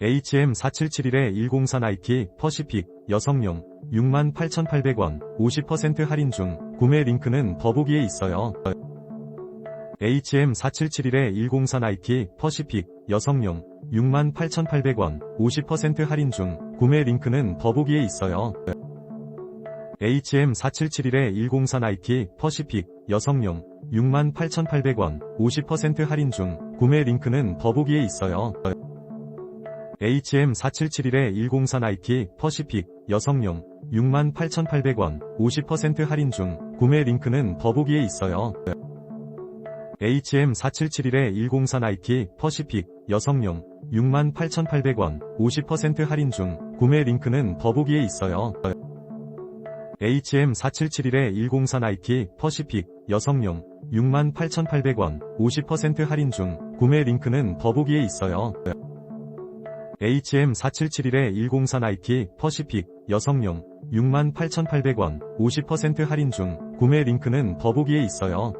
HM4771-104 나이키 퍼시픽 여성용 68,800원 50% 할인 중 구매 링크는 더보기에 있어요. HM4771-104 나이키 퍼시픽 여성용 68,800원 50% 할인 중 구매 링크는 더보기에 있어요. HM4771-104 나이키 퍼시픽 여성용 68,800원 50% 할인 중 구매 링크는 더보기에 있어요. HM4771-104 나이키 퍼시픽 여성용 68,800원 50% 할인 중 구매 링크는 더보기에 있어요. HM4771-104 나이키 퍼시픽 여성용 68,800원 50% 할인 중 구매 링크는 더보기에 있어요. HM4771-104 나이키 퍼시픽 여성용 68,800원 50% 할인 중 구매 링크는 더보기에 있어요. HM4771-104 나이키 퍼시픽 여성용 68,800원 50% 할인 중 구매 링크는 더보기에 있어요.